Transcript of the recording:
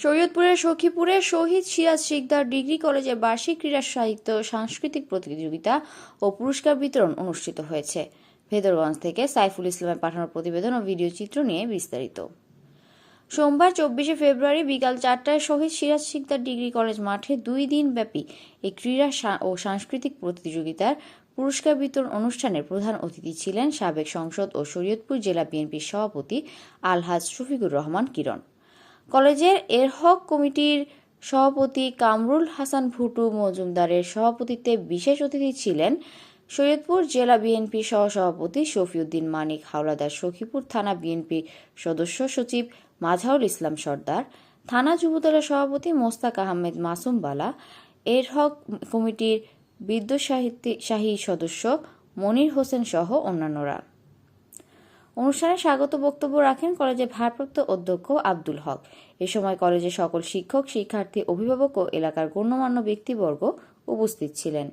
শরীয়তপুরের সখীপুরে শহীদ সিরাজ শিকদার ডিগ্রি কলেজে বার্ষিক ক্রীড়া সাহিত্য, সাংস্কৃতিক প্রতিযোগিতা ও পুরস্কার বিতরণ অনুষ্ঠিত হয়েছে। ভেদরগঞ্জ থেকে সাইফুল ইসলামের পাঠানো প্রতিবেদন ও ভিডিও চিত্র নিয়ে বিস্তারিত। সোমবার চব্বিশে ফেব্রুয়ারি বিকাল চারটায় শহীদ সিরাজ শিকদার ডিগ্রি কলেজ মাঠে দুই দিন ব্যাপী এই ক্রীড়া ও সাংস্কৃতিক প্রতিযোগিতার পুরস্কার বিতরণ অনুষ্ঠানের প্রধান অতিথি ছিলেন সাবেক সংসদ ও শরীয়তপুর জেলা বিএনপির সভাপতি আলহাজ শফিকুর রহমান কিরণ। কলেজের এরহক কমিটির সভাপতি কামরুল হাসান ভুটু মজুমদারের সভাপতিত্বে বিশেষ অতিথি ছিলেন শরীয়তপুর জেলা বিএনপি সহসভাপতি শফিউদ্দিন মানিক, হাওলাদার সখীপুর থানা বিএনপি সদস্য সচিব মাঝাউল ইসলাম সর্দার, থানা যুবদলের সভাপতি মোস্তাক আহমেদ মাসুম বালা এরহক কমিটির বিদ্যুৎ সাহিত্যি শাহী সদস্য মনির হোসেন সহ অন্যান্যরা। অনুষ্ঠানে স্বাগত বক্তব্য রাখেন কলেজের ভারপ্রাপ্ত অধ্যক্ষ আব্দুল হক। এ সময় কলেজের সকল শিক্ষক, শিক্ষার্থী, অভিভাবক ও এলাকার গণ্যমান্য ব্যক্তিবর্গ উপস্থিত ছিলেন।